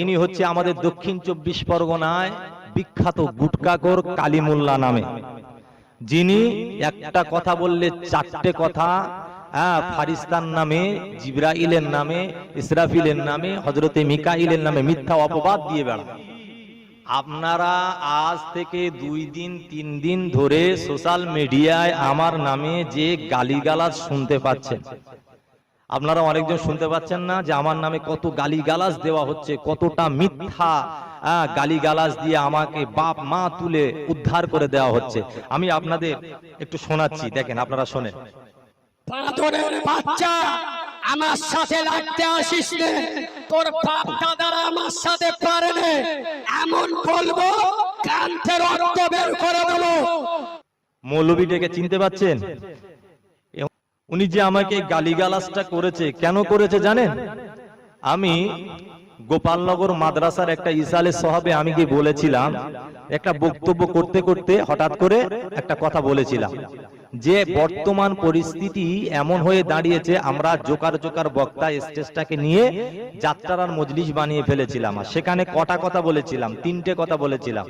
ইনি হচ্ছে আমাদের দক্ষিণ চব্বিশ পরগনায় বিখ্যাত গুটকাকর কালিমুল্লা নামে। যিনি একটা কথা বললে চারটে কথা হ্যাঁ ফারিস্তান নামে, জিব্রাইলের নামে, ইসরাফিলের নামে হজরতে মিকাইলের নামে মিথ্যা অপবাদ দিয়ে বেড়ান। আপনারা আজ থেকে দুই দিন, তিন দিন ধরে সোশ্যাল মিডিয়ায় আমার নামে যে গালিগালাজ শুনতে পাচ্ছেন আপনারা অনেকজন শুনতে পাচ্ছেন না যে আমার নামে কত গালিগালাজ দেওয়া হচ্ছে কতটা মিথ্যা আহ, গালিগালাজ দিয়ে আমাকে বাপ মা তুলে উদ্ধার করে দেওয়া হচ্ছে। আমি আপনাদের একটু শোনাচ্ছি দেখেন আপনারা শোনেন। বাচ্চা আমার সাথে লাগতে আসিস নে তোর বাপ দাদারা আমার সাথে পারে নে এমন বলব কান্তে রক্ত বের করে দেবো। মৌলবীটাকে চিনতে পাচ্ছেন? উনি যে আমাকে গালিগালাসটা করেছে কেন করেছে জানেন? আমি গোপালনগর মাদ্রাসার একটা ইসালে সহাবে আমি কি বলেছিলাম একটা বক্তব্য করতে করতে হঠাৎ করে একটা কথা বলেছিলাম। যে বর্তমান পরিস্থিতি এমন হয়ে দাঁড়িয়েছে, আমরা জোকার জোকার বক্তা স্টেজটাকে নিয়ে যাত্রার মজলিস বানিয়ে ফেলেছিলাম। আর সেখানে কটা কথা বলেছিলাম, তিনটে কথা বলেছিলাম।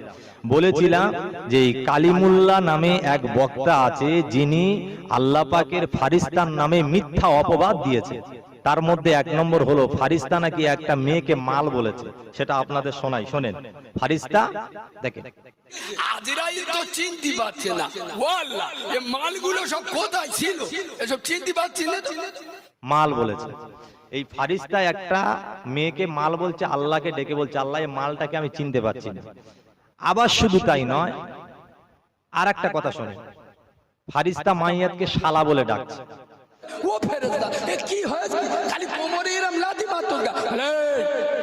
বলেছিলাম যে কালিমুল্লা নামে এক বক্তা আছে, যিনি আল্লাহ পাকের ফারিস্তান নামে মিথ্যা অপবাদ দিয়েছে তার মধ্যে এক নম্বর হলো ফারিস্তা নাকি একটা মেয়েকে মাল বলেছে? সেটা আপনাদের শোনাই শোনেন। ফারিস্তা? দেখেন। আজরাইল তো চিনতে পারছে না। ওয়াল্লাহ এ মালগুলো সব কোথায় ছিল? এসব চিনতে পারছি না মাল বলেছে। এই ফারিস্তা একটা মেয়েকে মাল বলছে আল্লাহকে ডেকে বলছে আল্লাহ এই মালটাকে আমি চিনতে পারছি না। আবার শুধু তাই নয় আর একটা কথা শোনেন। ফারিস্তা মাইয়াতকে শালা বলে ডাকছে। ও ফেরেশতা এ কি হয়েছে? খালি কোমরে এরম লাথি মারতো গা।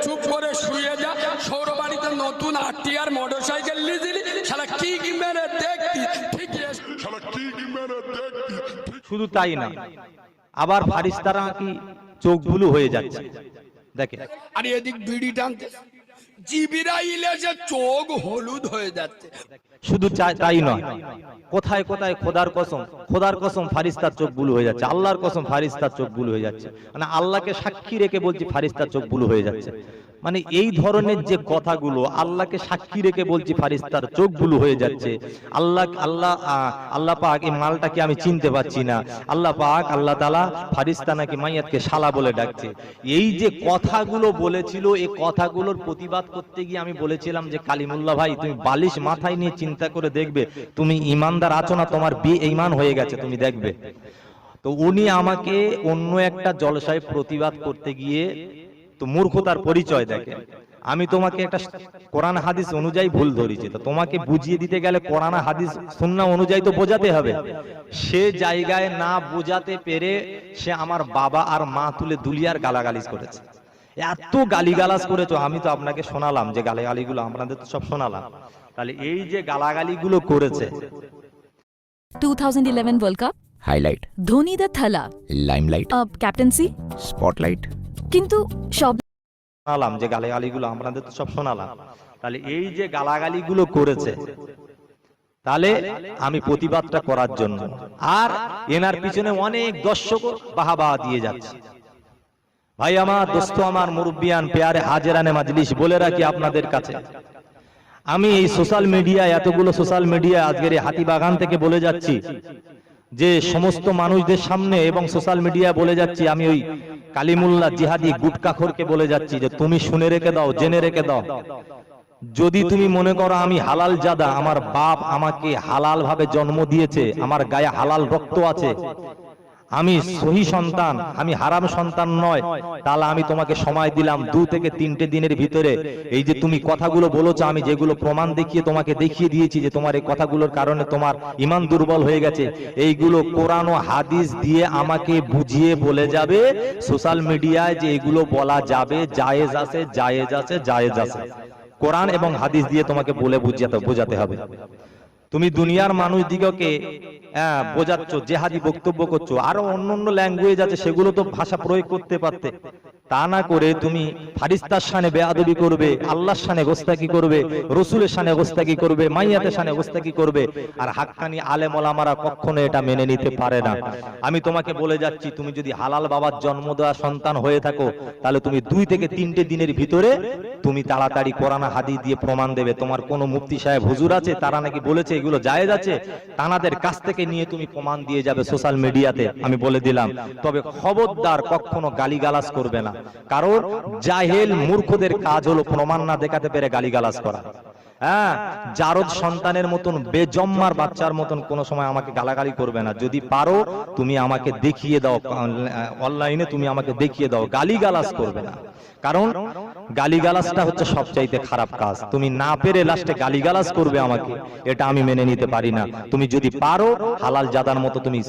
চুপ করে শুয়ে যা। সৌরবাড়িতে নতুন আটটিয়ার মোটর সাইকেল লিজিলি শালা কি কি মেরে দেখতি? ঠিক আছে। শুধু তাই না আবার ফারিস্তারা কি চোখ বুলু হয়ে যাচ্ছে? দেখে। আর এদিক বিড়ি টানতে চোখ হলুদ হয়ে যাচ্ছে। শুধু তাই নয়, কোথায় কোথায় খোদার কসম খোদার কসম ফারিস্তার চোখ বুলু হয়ে যাচ্ছে কসম ফারিস্তার চোখ বুলু হয়ে যাচ্ছে। মানে আল্লাহকে সাক্ষী রেখে বলছি, ফারিস্তার চোখ বুলু হয়ে যাচ্ছে। মানে এই ধরনের যে কথাগুলো আল্লাহকে সাক্ষী রেখে বলছি ফারিস্তার চোখ বুলু হয়ে যাচ্ছে। আল্লাহ আল্লাহ আল্লাহ পাক এই মালটাকে আমি চিনতে পারছি না। আল্লাহ পাক আল্লাহ তালা ফারিস্তা নাকি মাইয়াতকে শালা বলে ডাকছে। এই যে কথাগুলো বলেছিল এই কথাগুলোর প্রতিবাদ করতে গিয়ে আমি বলেছিলাম যে কালিমুল্লাহ ভাই তুমি বালিশ মাথায় নিয়ে চিন্তা করে দেখবে তুমি ইমানদার আছো না তোমার বিয়ে ইমান হয়ে গেছে তুমি দেখবে। তো উনি আমাকে অন্য একটা জলসায় প্রতিবাদ করতে গিয়ে তো মূর্খতার পরিচয় দেখেন আমি তোমাকে একটা কোরআন হাদিস অনুযায়ী ভুল ধরেছি তো তোমাকে বুঝিয়ে দিতে গেলে কোরআন হাদিস সুন্না অনুযায়ী তো বোঝাতে হবে। সে জায়গায় না বোঝাতে পেরে সে আমার বাবা আর মা তুলে দুলিয়ার গালাগালিজ করেছে। এত গালিগালাজ করেছ আমি তো আপনাকে শোনালাম যে গালিগালিগুলো আপনাদের তো সব শোনালাম। তাহলে এই যে গালাগালিগুলো করেছে। 2011 World Cup highlight Dhoni the Thala limelight captaincy spotlight কিন্তু সব শোনালাম যে গালাগালিগুলো আপনাদের তো সব শোনালাম। তাহলে এই যে গালাগালিগুলো করেছে, তাহলে আমি প্রতিবাদটা করার জন্য। আর এনার পিছনে অনেক দর্শক বাহাবা দিয়ে যাচ্ছে। ভাই, আমার দোস্ত, আমার মুরব্বিয়ান পেয়ারে হাজেরানে মাজলিস, বলে রাখি আপনাদের কাছে। আমি এই সোশ্যাল মিডিয়া এতগুলো সোশ্যাল মিডিয়া আজকের এই হাতিবাগান থেকে বলে যাচ্ছি। যে সমস্ত মানুষদের সামনে এবং সোশ্যাল মিডিয়া বলে যাচ্ছি, আমি ওই কালিমুল্লা জিহাদি গুটকাখরকে বলে যাচ্ছি যে, তুমি শুনে রেখে দাও, জেনে রেখে দাও। যদি তুমি মনে করো আমি হালাল জাদা, আমার বাপ আমাকে হালাল ভাবে জন্ম দিয়েছে, আমার গায়ে হালাল রক্ত আছে আমি সহি সন্তান, আমি হারাম সন্তান নয়। তাহলে আমি তোমাকে সময় দিলাম দু থেকে তিনটে দিনের ভিতরে। এই যে তুমি কথাগুলো বলেছ, আমি যেগুলো প্রমাণ দেখিয়ে তোমাকে দেখিয়ে দিয়েছি যে তোমার এই কথাগুলোর কারণে তোমার ইমান দুর্বল হয়ে গেছে, এইগুলো কোরআন ও হাদিস দিয়ে আমাকে বুঝিয়ে বলে যাবে। সোশ্যাল মিডিয়ায় যে এগুলো বলা যাবে, জায়েজ আছে জায়েজ আছে জায়েজ আছে। কোরআন এবং হাদিস দিয়ে তোমাকে বলে বুঝাতে বোঝাতে হবে। তুমি দুনিয়ার মানুষ দিগকে বোঝাচ্ছ, জেহাদি বক্তব্য করছ, আরও অন্য অন্য ল্যাঙ্গুয়েজ আছে, সেগুলো তো ভাষা প্রয়োগ করতে পারতে। তা না করে তুমি ফারিস্তার সানে করবে, আল্লাহর সানে গোস্তাকি করবে, রসুলের সানে গোস্তাকি করবে, মাইয়াতের সানে গোস্তাকি করবে। আর হাক্কানি কখনো এটা মেনে নিতে পারে না। আমি তোমাকে বলে যাচ্ছি, তুমি যদি হালাল বাবার জন্ম দেওয়া সন্তান হয়ে থাকো, তাহলে তুমি দুই থেকে তিনটে দিনের ভিতরে তুমি তাড়াতাড়ি কোরআনা হাদিস দিয়ে প্রমাণ দেবে। তোমার কোন মুফতি সাহেব হুজুর আছে, তারা নাকি বলেছে এগুলো জায়েজ আছে? তানাদের কাছ থেকে নিয়ে তুমি প্রমাণ দিয়ে যাবে সোশ্যাল মিডিয়াতে, আমি বলে দিলাম। তবে খবরদার কখনো গালিগালাজ করবে না। কারণ জাহেল মূর্খদের কাজ হলো প্রমাণ না দেখাতে পেরে গালিগালাজ করা। হ্যাঁ জারদ সন্তানের মতন বেজম্মার বাচ্চার মতন কোনো সময় আমাকে গালাগালি করবে না। যদি পারো, তুমি আমাকে দেখিয়ে দাও, অনলাইনে তুমি আমাকে দেখিয়ে দাও, গালিগালাজ করবে না। কারণ গালিগালাজটা হচ্ছে সবচাইতে খারাপ কাজ। তুমি না পেরে লাস্টে গালিগালাজ করবে আমাকে, এটা আমি মেনে নিতে পারি না। তুমি যদি পারো, হালাল জাদার মতো তুমি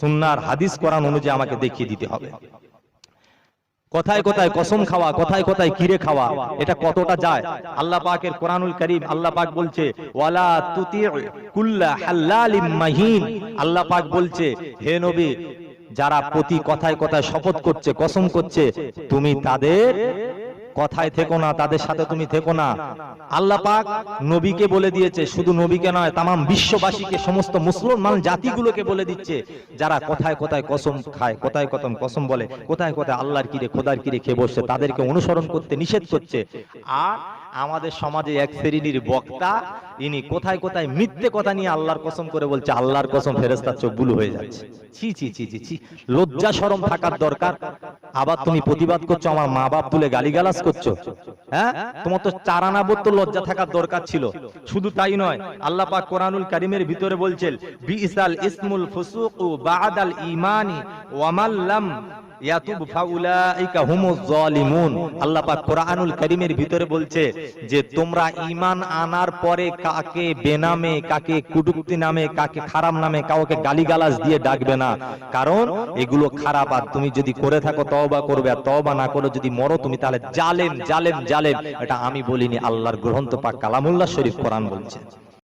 সুন্নার হাদিস কোরআন অনুযায়ী আমাকে দেখিয়ে দিতে হবে। কোথায় কোথায় কসম খাওয়া, কোথায় কোথায় কিরে খাওয়া, এটা কতটা যায়? আল্লাহ পাকের কোরআনুল করিম আল্লাহ পাক বলছে, ওয়ালা তুতি কুল্লা হাল্লালিম মাহিন। আল্লাহ পাক বলছে, হে নবী, যারা প্রতি কথায় কথায় শপথ করছে, কসম করছে, তুমি তাদের কথায় থেকো না তাদের সাথে তুমি থেকো না। আল্লাহ পাক নবীকে বলে দিয়েছে শুধু নবীকে নয় তামাম বিশ্ববাসীকে সমস্ত মুসলমান জাতিগুলোকে বলে দিচ্ছে যারা কোথায় কোথায় কসম খায় কোথায় কতম কসম বলে কোথায় কোথায় আল্লাহর কিরে খোদার কিরে খেয়ে বসছে তাদেরকে অনুসরণ করতে নিষেধ করছে। আর আমাদের সমাজে এক শ্রেণির বক্তা ইনি কোথায় কোথায় মিথ্যে কথা নিয়ে আল্লাহর কসম করে বলছে আল্লাহর কসম ফেরেস্তার চোখ বুলু হয়ে যাচ্ছে। ছি ছি ছি ছি ছি। লজ্জা শরম থাকার দরকার। আবার তুমি প্রতিবাদ করছ আমার মা বাপ তুলে গালিগালাজ করছ। হ্যাঁ? তোমার তো চারানা বোধ তো লজ্জা থাকার দরকার ছিল। শুধু তাই নয় আল্লাহ পাক কোরআনুল কারিমের ভিতরে বলছেন বিসাল ইসমুল ফুসুক ও বাদাল ইমানি ওয়ামাল্লাম ইয়াতুব ফাউলাইকা হুমুজ জালিমুন আল্লাহ পাক কোরআনুল কারীমের ভিতরে বলছে যে, তোমরা ঈমান আনার পরে কাকে বেনামে, কাকে কুটুক্তি নামে, কাকে খারাপ নামে, কাউকে গালিগালাজ দিয়ে ডাকবে না। কারণ এগুলো খারাপ, আর তুমি যদি করে থাকো, তওবা করবে, আর তওবা না করে যদি মরো, তুমি তাহলে জালেম জালেম জালেম। এটা আমি বলিনি, আল্লাহর গ্রন্থ পাক কালামুল্লাহ শরীফ কোরআন বলছে।